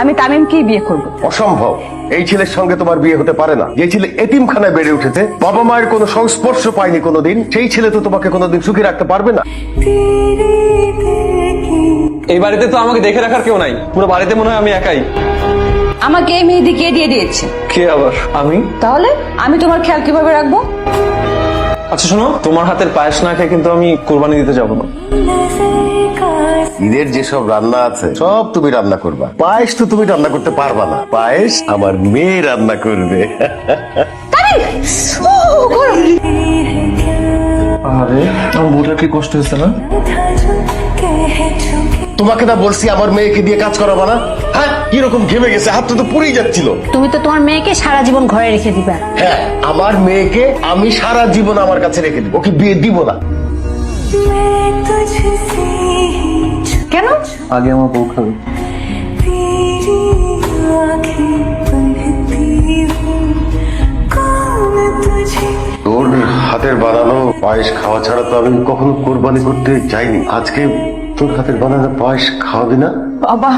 আমি তামিমকেই বিয়ে করব। অসম্ভব। এই ছেলের সঙ্গে তোমার বিয়ে হতে পারে না। যে ছেলে এতিমখানায় বেড়ে উঠেছে বাবা মায়ের কোনো সংস্পর্শ পায়নি কোনোদিন সেই ছেলে তো তোমাকে কোনোদিন সুখী রাখতে পারবে না। এই বাড়িতে তো আমাকে দেখে রাখার কেউ নাই। পুরো বাড়িতে মনে হয় আমি একাই। আমাকে এই মেহেদি কে দিয়ে দিয়েছে? কে আবার? আমি? তাহলে আমি তোমার খেয়াল কীভাবে রাখব? আচ্ছা শোনো তোমার হাতের পায়েস না খেয়ে কিন্তু আমি কোরবানি দিতে যাব না। ঈদের যেসব রান্না আছে সব তুমি রান্না করবা। পায়েস তো তুমি রান্না করতে পারবা না। পায়েস আমার মেয়ে রান্না করবে। আরে আমার কি কষ্ট হয়েছে না? তোমাকে না বলছি আমার মেয়েকে দিয়ে কাজ করাবা না? হ্যাঁ কীরকম ঘেমে গেছে হাতটা তো পুড়েই যাচ্ছিল। তুমি তো তোমার মেয়েকে সারা জীবন ঘরে রেখে দিবা। হ্যাঁ আমার মেয়েকে আমি সারা জীবন আমার কাছে রেখে দিব। ওকে বিয়ে দিব না। আগে আমার বউ খাবে। তোর হাতের বানানো পায়েস খাওয়া ছাড়া তো আমি কখনো কোরবানি করতে যাইনি। আজকে তোর হাতের বানানো পায়েস খাওয়াবি না? বাবা।